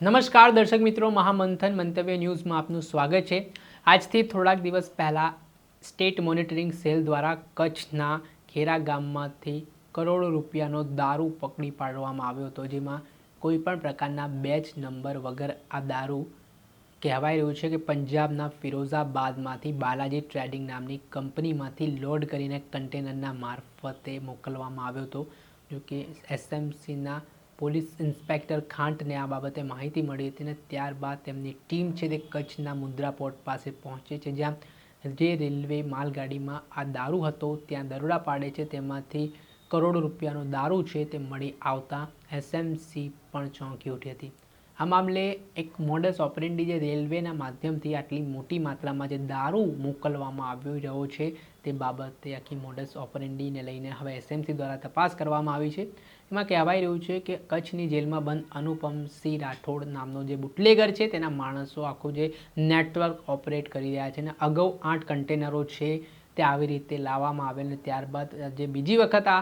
નમસ્કાર દર્શક મિત્રો, મહામંથન મંતવ્ય ન્યૂઝમાં આપનું સ્વાગત છે. આજથી થોડાક દિવસ પહેલાં સ્ટેટ મોનિટરિંગ સેલ દ્વારા કચ્છના ખેરા ગામમાંથી કરોડો રૂપિયાનો દારૂ પકડી પાડવામાં આવ્યો હતો, જેમાં કોઈ પણ પ્રકારના બેચ નંબર વગર આ દારૂ કહેવાય રહ્યું છે કે પંજાબના ફિરોઝાબાદમાંથી બાલાજી ટ્રેડિંગ નામની કંપનીમાંથી લોડ કરીને કન્ટેનરના મારફતે મોકલવામાં આવ્યો હતો જો કે એસએમસીના પોલીસ ઇન્સ્પેક્ટર ખાંટને આ બાબતે માહિતી મળી હતી અને ત્યારબાદ તેમની ટીમ છે તે કચ્છના મુદ્રા પોર્ટ પાસે પહોંચે છે, જ્યાં જે રેલવે માલગાડીમાં આ દારૂ હતો ત્યાં દરોડા પાડે છે. તેમાંથી કરોડો રૂપિયાનો દારૂ છે તે મળી આવતા એસએમસી પણ ચોંકી ઉઠી હતી. આ મામલે એક મોડસ ઓપરેન્ડી જે રેલવેના માધ્યમથી આટલી મોટી માત્રામાં જે દારૂ મોકલવામાં આવી રહ્યો છે તે બાબતે આખી મોડસ ઓપરેન્ડીને લઈને હવે એસએમસી દ્વારા તપાસ કરવામાં આવી છે. એમાં કહેવાય રહ્યું છે કે કચ્છની જેલમાં બંધ અનુપમસિંહ રાઠોડ નામનો જે બુટલેગર છે, તેના માણસો આખું જે નેટવર્ક ઓપરેટ કરી રહ્યા છે અને અગાઉ આઠ કન્ટેનરો છે, તે આવી રીતે લાવવામાં આવેલ ત્યારબાદ જે બીજી વખત આ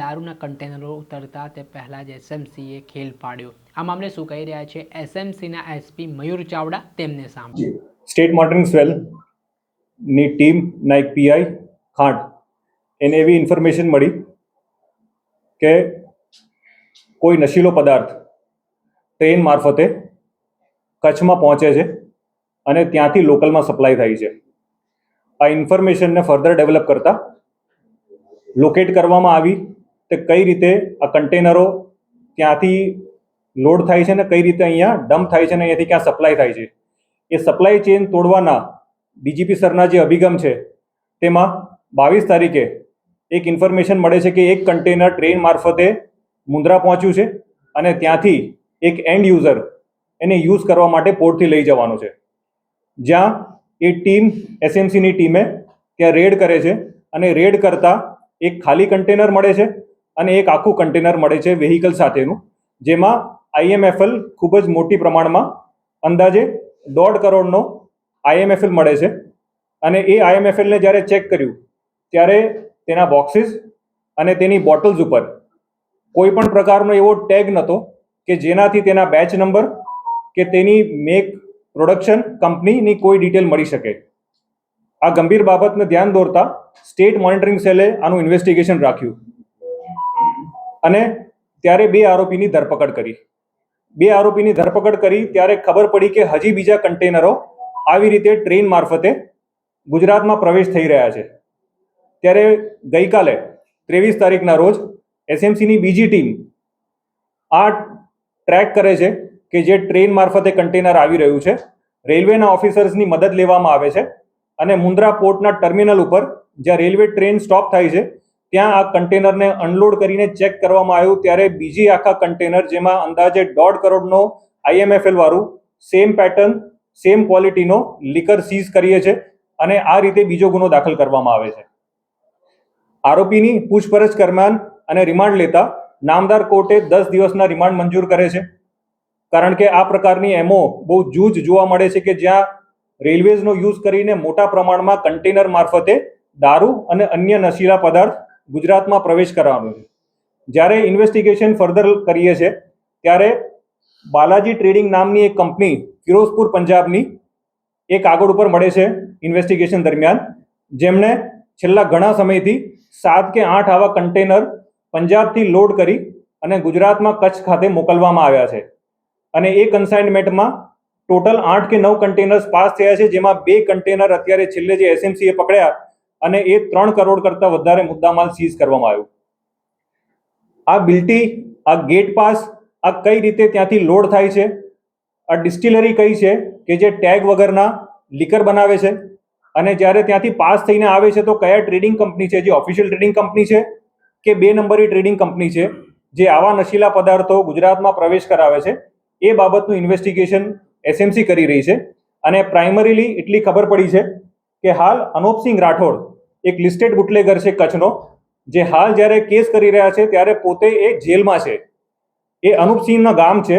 દારૂના કન્ટેનરો ઉતરતા, તે પહેલાં જ એસએમસીએ ખેલ પાડ્યો. આ મામલે શું કહી રહ્યા છે? એસએમસીના એસપી મયુર ચાવડા તેમને સામે સ્ટેટ મોનિટરિંગ સેલની ટીમ નાઇક પીઆઈ ખાંડ. એને એવી ઇન્ફોર્મેશન મળી કે કોઈ નશીલો પદાર્થ ટ્રેન મારફતે કચ્છમાં પહોંચે છે અને ત્યાંથી લોકલમાં સપ્લાય થાય છે. આ ઇન્ફોર્મેશનને ફર્ધર ડેવલપ કરતા લોકેટ કરવામાં આવી તે કઈ રીતે આ કન્ટેનરો ત્યાંથી લોડ થાય છે ને કઈ રીતે અહીંયા ડમ્પ થાય છે ને અહીંયાથી ક્યાં સપ્લાય થાય છે. એ સપ્લાય ચેન તોડવાના ડીજીપી સરના જે અભિગમ છે તેમાં બાવીસ તારીખે એક ઇન્ફોર્મેશન મળે છે કે એક કન્ટેનર ટ્રેન મારફતે મુન્દ્રા પહોંચ્યું છે અને ત્યાંથી એક એન્ડ યુઝર એને યુઝ કરવા માટે પોર્ટથી લઈ જવાનો છે. જ્યાં એ ટીમ એસએમસીની ટીમે ત્યાં રેડ કરે છે અને રેડ કરતા એક ખાલી કન્ટેનર મળે છે અને એક આખું કન્ટેનર મળે છે વેહિકલ સાથેનું, જેમાં આઈએમએફએલ ખૂબ જ મોટી પ્રમાણમાં અંદાજે દોઢ કરોડનો આઈએમએફએલ મળે છે. અને એ આઈએમએફએલને જ્યારે ચેક કર્યું, ત્યારે તેના બોક્સીસ અને તેની બોટલ્સ ઉપર કોઈ પણ પ્રકારનો એવો ટેગ નહોતો કે જેનાથી તેના બેચ નંબર કે તેની મેક પ્રોડક્શન કંપનીની કોઈ ડિટેલ મળી શકે. આ ગંભીર બાબતને ધ્યાન દોરતા સ્ટેટ મોનિટરિંગ સેલે આનું ઇન્વેસ્ટિગેશન રાખ્યું. અને ત્યારે બે આરોપીની ધરપકડ કરી. બે આરોપીની ધરપકડ કરી ત્યારે ખબર પડી કે હજી બીજા કન્ટેનરો આવી રીતે ટ્રેન મારફતે ગુજરાતમાં પ્રવેશ થઈ રહ્યા છે. ત્યારે ગઈકાલે ત્રેવીસ તારીખના રોજ એસએમસીની બીજી ટીમ આ ટ્રેક કરે છે કે જે ટ્રેન મારફતે કન્ટેનર આવી રહ્યું છે. રેલવેના ઓફિસર્સની મદદ લેવામાં આવે છે અને મુન્દ્રા પોર્ટના ટર્મિનલ ઉપર જ્યાં રેલવે ટ્રેન સ્ટોપ થાય છે, ત્યાં આ કન્ટેનરને અનલોડ કરીને ચેક કરવામાં આવ્યું. ત્યારે બીજી આખા કન્ટેનર જેમાં અંદાજે દોઢ કરોડનો આઈએમએફએલ વાળું સેમ પેટર્ન સેમ ક્વોલિટીનો લિકર સીઝ કરીએ છે અને આ રીતે બીજો ગુનો દાખલ કરવામાં આવે છે. આરોપીની પૂછપરછ દરમિયાન અને રિમાન્ડ લેતા નામદાર કોર્ટે દસ દિવસના રિમાન્ડ મંજૂર કરે છે. કારણ કે આ પ્રકારની એમઓ બહુ જૂજ જોવા મળે છે કે જ્યાં રેલવેઝનો યુઝ કરીને મોટા પ્રમાણમાં કન્ટેનર મારફતે દારૂ અને અન્ય નશીલા પદાર્થ ગુજરાતમાં પ્રવેશ કરવાનો છે. જ્યારે ઇન્વેસ્ટિગેશન ફર્ધર કરીએ છીએ ત્યારે બાલાજી ટ્રેડિંગ નામની એક કંપની ફિરોઝપુર, પંજાબની એ કાગળ ઉપર મળે છે ઇન્વેસ્ટિગેશન દરમિયાન, જેમણે છેલ્લા ઘણા સમયથી સાત કે આઠ આવા કન્ટેનર પંજાબથી લોડ કરી અને ગુજરાતમાં કચ્છ ખાતે મોકલવામાં આવ્યા છે. અને એ કન્સાઇનમેન્ટમાં ટોટલ આઠ કે નવ કન્ટેનર્સ પાસ થયા છે, જેમાં બે કન્ટેનર અત્યારે છેલ્લે જે એસએમસીએ પકડ્યા અને એ ત્રણ કરોડ કરતાં વધારે મુદ્દામાલ સીઝ કરવામાં આવ્યો. આ બિલ્ટી આ ગેટ પાસ આ કઈ રીતે ત્યાંથી લોડ થાય છે? આ ડિસ્ટિલરી કઈ છે કે જે ટેગ વગરના લીકર બનાવે છે? અને જ્યારે ત્યાંથી પાસ થઈને આવે છે તો કયા ટ્રેડિંગ કંપની છે? જે ઓફિશિયલ ટ્રેડિંગ કંપની છે? કે બે નંબરી ટ્રેડિંગ કંપની છે, જે આવા નશીલા પદાર્થો ગુજરાતમાં પ્રવેશ કરાવે છે, એ બાબતનું ઇન્વેસ્ટિગેશન એસએમસી કરી રહી છે. અને પ્રાઇમરીલી એટલી ખબર પડી છે કે હાલ અનોપસિંહ રાઠોડ એક લિસ્ટેડ બુટલેગર છે કચ્છનો, જે હાલ જ્યારે કેસ કરી રહ્યા છે ત્યારે પોતે એ જેલમાં છે. એ અનુપસિંહના ગામ છે,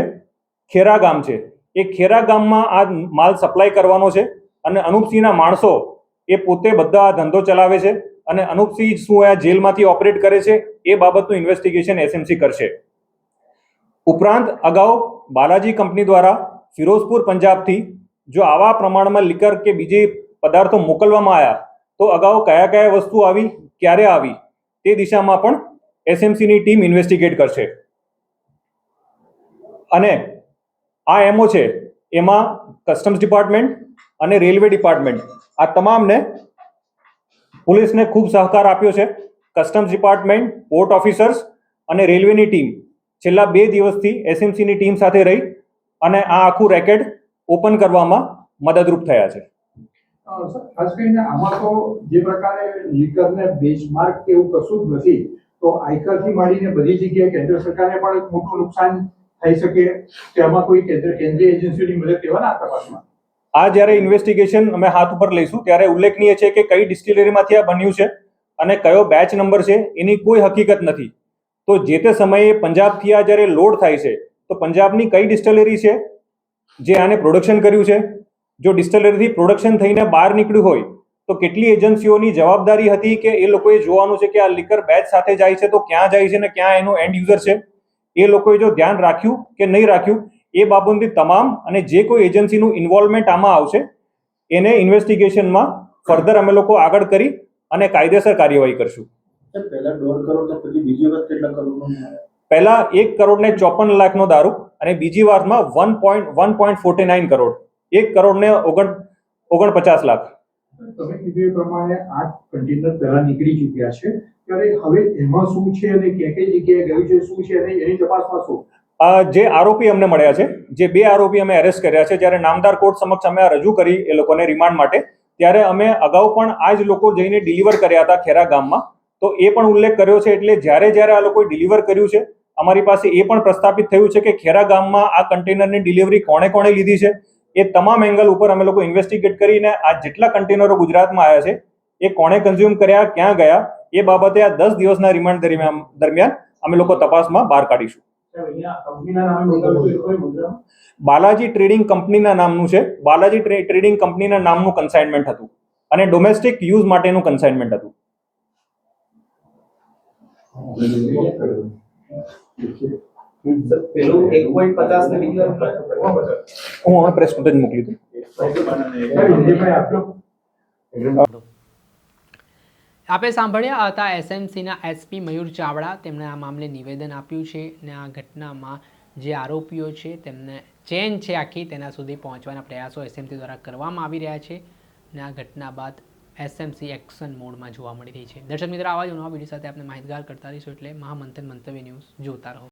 ખેરા ગામ છે. એ ખેરા ગામમાં આ માલ સપ્લાય કરવાનો છે અને અનુપસિંહના માણસો એ પોતે બધા આ ધંધો ચલાવે છે. અને અનુપસિંહ શું આ જેલમાંથી ઓપરેટ કરે છે એ બાબતનું ઇન્વેસ્ટિગેશન એસએમસી કરશે. ઉપરાંત અગાઉ બાલાજી કંપની દ્વારા ફિરોઝપુર, પંજાબથી જો આવા પ્રમાણમાં લિકર કે બીજી પદાર્થો મોકલવામાં આવ્યા તો અગાઉ કયા કયા વસ્તુ આવી, ક્યારે આવી, તે દિશામાં પણ એસએમસીની ટીમ ઇન્વેસ્ટિગેટ કરશે. અને આ એમઓ છે, એમાં કસ્ટમ્સ ડિપાર્ટમેન્ટ અને રેલવે ડિપાર્ટમેન્ટ આ તમામને પોલીસને ખૂબ સહકાર આપ્યો છે. કસ્ટમ્સ ડિપાર્ટમેન્ટ પોર્ટ ઓફિસર્સ અને રેલવેની ટીમ છેલ્લા બે દિવસથી એસએમસીની ટીમ સાથે રહી અને આ આખું રેકેટ ઓપન કરવામાં મદદરૂપ થયા છે. ખાસ કરીને આમાં તો જે પ્રકારે લીકરને બેચમાર્ક કે એવું કશું જ નથી, તો આયકરથી માંડીને બધી જગ્યાએ કેન્દ્ર સરકારને પણ મોટું નુકસાન થઈ શકે તેમાં કોઈ કેન્દ્ર કેન્દ્રીય એજન્સીની મદદ લેવાના તપાસમાં? આ જ્યારે ઇન્વેસ્ટિગેશન અમે હાથ ઉપર લઈશું, ત્યારે ઉલ્લેખનીય છે કે કઈ ડિસ્ટિલરીમાંથી આ બન્યું છે અને કયો બેચ નંબર છે, એની કોઈ હકીકત નથી. તો જે તે સમયે પંજાબથી આ જ્યારે લોડ થાય છે, તો પંજાબની કઈ ડિસ્ટિલરી છે, જે આને પ્રોડક્શન કર્યું છે? જો ડિસ્ટિલરીથી પ્રોડક્શન થઈને બહાર નીકળ્યું હોય, તો કેટલી એજન્સીઓની જવાબદારી હતી કે એ લોકોએ જોવાનું છે કે આ લિકર બેચ સાથે જાય છે, તો ક્યાં જાય છે ને ક્યાં એનો એન્ડ યુઝર છે? એ લોકોએ જો ધ્યાન રાખ્યું કે નહીં રાખ્યું એ બાબતની તમામ અને જે કોઈ એજન્સીનું ઇન્વોલ્વમેન્ટ આમાં આવશે એને ઇન્વેસ્ટિગેશનમાં ફર્ધર અમે લોકો આગળ કરી અને કાયદેસર કાર્યવાહી કરશું. પહેલા દોઢ કરોડ ને પછી બીજી વખત કેટલા કરોડનો પહેલા એક કરોડ ને ચોપન લાખનો દારૂ અને બીજી વારમાં one point one point forty nine crore. એક કરોડ ને ઓગણ ઓગણપચાસ લાખ. તમે કીધું એ પ્રમાણે આઠ કન્ટેનર પહેલા નીકળી ચૂક્યા છે. ત્યારે હવે એમાં શું છે અને ક્યાં કઈ જગ્યાએ ગયું છે શું છે અને એની તપાસમાં શું? જે આરોપી અમને મળ્યા છે, જે બે આરોપી અમે એરેસ્ટ કર્યા છે, જ્યારે નામદાર કોર્ટ સમક્ષ અમે રજૂ કરી એ લોકોને રિમાન્ડ માટે, ત્યારે અમે અગાઉ પણ આ જ લોકો જઈને ડિલિવર કર્યા હતા ખેરા ગામમાં. તો એ પણ ઉલ્લેખ કર્યો છે, એટલે જ્યારે જ્યારે આ લોકોએ ડિલિવર કર્યું છે, અમારી પાસે એ પણ પ્રસ્થાપિત થયું છે કે ખેરા ગામમાં આ કન્ટેનરની ડિલિવરી કોણે કોણે લીધી છે, એ તમામ એંગલ ઉપર અમે લોકો ઇન્વેસ્ટિગેટ કરીને આ જેટલા કન્ટેનરો ગુજરાતમાં આવ્યા છે, એ કોણે કન્ઝ્યુમ કર્યા, ક્યાં ગયા, એ બાબતે આ દસ દિવસના રિમાન્ડ દરમિયાન દરમિયાન અમે લોકો તપાસમાં બહાર કાઢીશું. બાલાજી ટ્રેડિંગ કંપનીના નામનું છે. બાલાજી ટ્રેડિંગ કંપનીના નામનું કન્સાઇનમેન્ટ હતું. અને ડોમેસ્ટિક યુઝ માટેનું કન્સાઇનમેન્ટ હતું. હું પ્રેસ જ મોકલી દઉં. આપણે સાંભળ્યા હતા એસએમસીના એસપી મયુર ચાવડા. તેમણે આ મામલે નિવેદન આપ્યું છે અને આ ઘટનામાં જે આરોપીઓ છે તેમને ચેન છે આખી તેના સુધી પહોંચવાના પ્રયાસો એસએમસી દ્વારા કરવામાં આવી રહ્યા છે અને આ ઘટના બાદ એસએમસી એક્શન મોડમાં જોવા મળી રહી છે. દર્શક મિત્રો, આવા જ નવા વીડિયો સાથે આપણે માહિતગાર કરતા રહીશું એટલે મહામંથન મંતવ્ય ન્યૂઝ જોતા રહો.